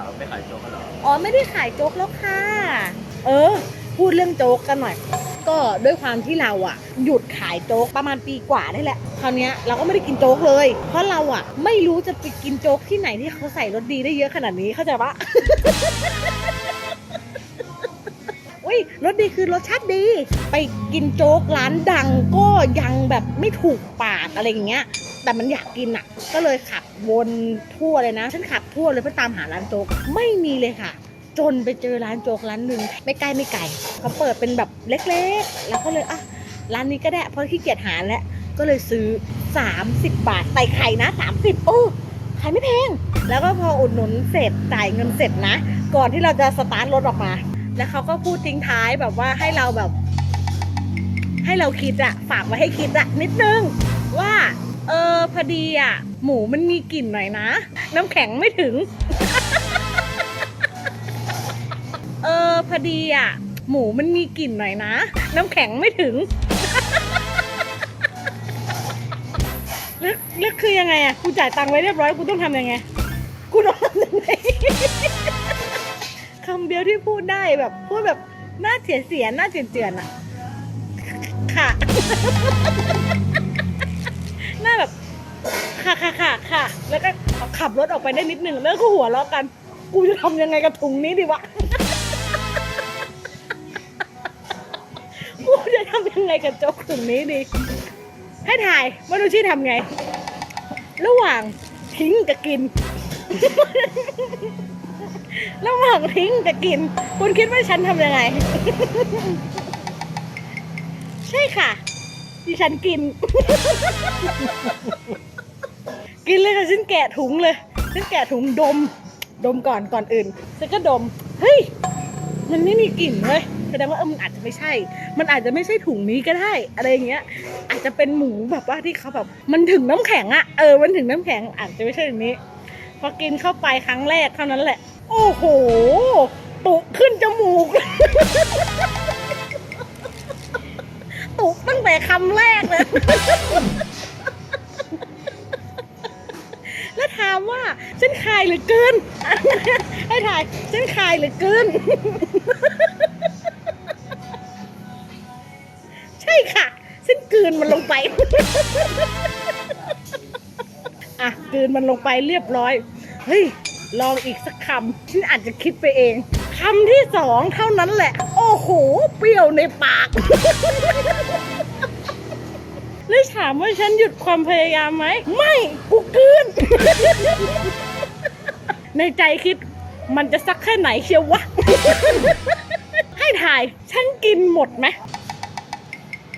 ข่าวว่าไม่ขายโจ๊กกันเหรออ๋อไม่ได้ขายโจ๊กแล้วค่ะ เออ พูดเรื่องโจ๊กกันหน่อย ก็ด้วยความที่เราอะหยุดขายโจ๊กประมาณปีกว่าได้แหละคราวเนี้ยเราก็ไม่ได้กินโจ๊กเลย เพราะเราอะไม่รู้จะไปกินโจ๊กที่ไหนที่เขาใส่รสดีได้เยอะขนาดนี้เข้าใจปะอุ้ยรสดีคือรสชาติดี ไปกินโจ๊กร้านดังก็ยังแบบไม่ถูกปากอะไรอย่างเงี้ย แต่มันอยากกินอะ ก็เลยขับวนทั่วเลยนะ ฉันขับทั่วเลยเพื่อตามหาร้านโจ๊กไม่มีเลยค่ะ จนไปเจอร้านโจ๊กร้านหนึ่งไม่ใกล้ไม่ไกลเขาเปิดเป็นแบบเล็กๆ แล้วก็เลยอะร้านนี้ก็ได้เพราะขี้เกียจหาแล้วก็เลยซื้อ 30 บาทใส่ไข่นะ 30 โอ้ขายไม่แพง แล้วก็พออุดหนุนเสร็จจ่ายเงินเสร็จนะ ก่อนที่เราจะสตาร์ทรถออกมา แล้วเขาก็พูดทิ้งท้ายแบบว่าให้เราแบบ ให้เราคิดอะฝากไว้ให้คิดอะนิดนึงว่า เออพอดีอะหมูมันมีกลิ่นหน่อยนะ น้ำแข็งไม่ถึง เออพอดีอะหมูมันมีกลิ่นหน่อยนะ น้ำแข็งไม่ถึงแล้วแล้วคือยังไงอะกูจ่ายตังค์ไว้เรียบร้อยกูต้องทำยังไงกูต้องทำยังไงคำเดียวที่พูดได้แบบพูดแบบหน้าเสียเสียหน้าเจือนเจือนอะค่ะ ค่ะค่ะค่ะ แล้วก็ขับรถออกไปได้นิดหนึ่งแล้วก็หัวเราะกัน กูจะทำยังไงกับถุงนี้ดีวะ กูจะทำยังไงกับโจ๊กถุงนี้ดี ให้ถ่ายว่าดูชี่ทำไง ระหว่างทิ้งกับกิน ระหว่างทิ้งกับกิน คุณคิดว่าฉันทำยังไง ใช่ค่ะ ดิฉันกิน กินเลยค่ะฉันแกะถุงเลยฉันแกะถุงดม ดมก่อนก่อนอื่นฉันก็ดม เฮ้ย มันไม่มีกลิ่นเลยแสดงว่าเออมันอาจจะไม่ใช่ มันอาจจะไม่ใช่ถุงนี้ก็ได้ อะไรอย่างเงี้ย อาจจะเป็นหมูแบบว่าที่เขาแบบ มันถึงน้ำแข็งอะเออ มันถึงน้ำแข็งอาจจะไม่ใช่อย่างนี้ พอกินเข้าไปครั้งแรกเท่านั้นแหละ โอ้โห ตุขึ้นจมูก ตุตั้งแต่คำแรกเลยามว่าฉันคายหรือเกิน ให้ถ่ายฉันคายหรือเกิน ใช่ค่ะฉันกืนมันลงไป อะกืนมันลงไปเรียบร้อย เฮ้ย ลองอีกสักคำฉันอาจจะคิดไปเองคำที่สองเท่านั้นแหละ โอ้โห เปรี้ยวในปาก เลยถามว่าฉันหยุดความพยายามไหม ไม่กูกืน ในใจคิดมันจะสักแค่ไหนเชียววะ ให้ถ่ายฉันกินหมดไหม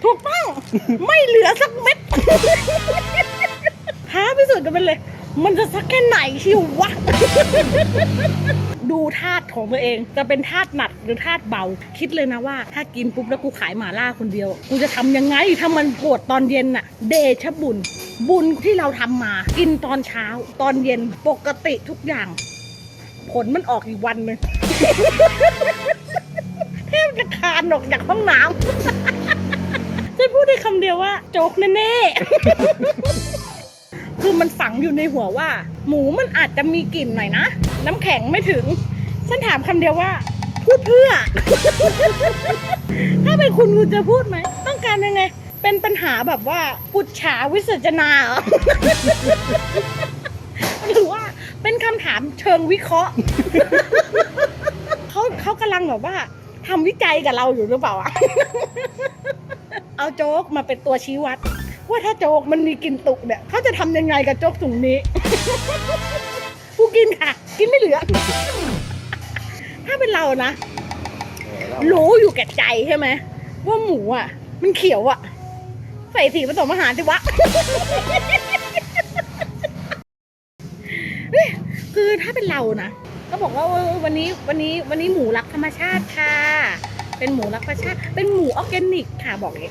ถูกต้อง ไม่เหลือสักเม็ดท้าพิสูจน์กันไปเลย มันจะสักแค่ไหนเชียววะ ดูธาตุของตัวเอง จะเป็นธาตุหนักหรือธาตุเบา คิดเลยนะว่า ถ้ากินปุ๊บแล้วกูขายหมาล่าคนเดียว กูจะทำยังไงถ้ามันปวดตอนเย็นน่ะ เดชบุญ บุญที่เราทำมา กินตอนเช้า ตอนเย็นปกติทุกอย่าง ผลมันออกอีกวันหนึ่งแทบจะคานออกจากห้องน้ำฉันพูดได้คำเดียวว่าโจกแน่ๆ คือมันฝังอยู่ในหัวว่า หมูมันอาจจะมีกลิ่นหน่อยนะ น้ำแข็งไม่ถึง ฉันถามคำเดียวว่า พูดเพื่อ ถ้าเป็นคุณคุณจะพูดไหม ต้องการยังไง เป็นปัญหาแบบว่าปุจฉาวิสัจนาเหรอ หรือว่าเป็นคำถามเชิงวิเคราะห์ เขาเขากำลังแบบว่าทำวิจัยกับเราอยู่หรือเปล่าอะ เอาโจ๊กมาเป็นตัวชี้วัด ว่าถ้าโจ๊กมันมีกลิ่นตุกเนี่ยเขาจะทำยังไงกับโจ๊กถุงนี้ กูกินค่ะ กินไม่เหลือ ถ้าเป็นเรานะ รู้อยู่แก่ใจใช่ไหมว่าหมูอะ มันเขียวอะ ใส่สีผสมอาหารสิวะ คือถ้าเป็นเรานะ ก็บอกว่าเออวันนี้วันนี้วันนี้หมูรักธรรมชาติค่ะ เป็นหมูรักธรรมชาติเป็นหมูออร์แกนิกค่ะบอกเลย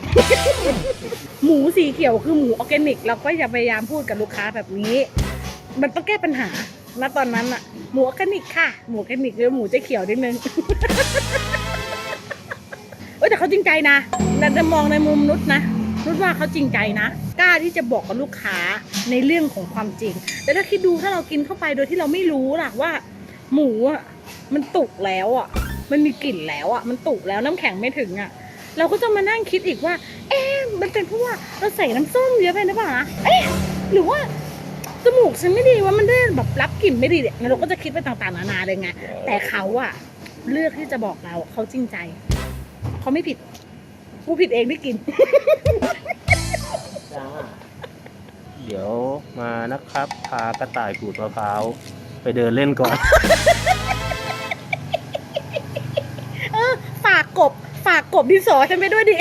หมูสีเขียวคือหมูออร์แกนิก เราก็จะพยายามพูดกับลูกค้าแบบนี้ มันต้องแก้ปัญหาณตอนนั้นอะหมูออร์แกนิกค่ะ หมูออร์แกนิกหรือหมูเจ๊เขียวนิดนึง เอ้ยแต่เขาจริงใจนะแต่จะมองในมุมนุชนะ นุชว่าเขาจริงใจนะ กล้าที่จะบอกกับลูกค้าในเรื่องของความจริง แต่ถ้าคิดดูถ้าเรากินเข้าไปโดยที่เราไม่รู้ล่ะว่า หมูอะมันตุกแล้วอะ มันมีกลิ่นแล้วอะมันตุกแล้วน้ำแข็งไม่ถึงอะ เราก็จะมานั่งคิดอีกว่า เอ๊ะมันเป็นเพราะว่าเราใส่น้ำส้มเยอะไปหรือเปล่านะเอ๊ะหรือว่าจมูกฉันไม่ดีว่ามันได้แบบรับกลิ่นไม่ดีเนี่ยเราก็จะคิดไปต่างๆนานาเลยไงแต่เขาอะเลือกที่จะบอกเราเขาจริงใจเขาไม่ผิดกูผิดเองที่กินจ้าเดี๋ยวมานะครับ พากระต่ายขูดมะพร้าว ไปเดินเล่นก่อน เออ ฝากกบ ฝากกบดินสอฉันไปด้วยดิ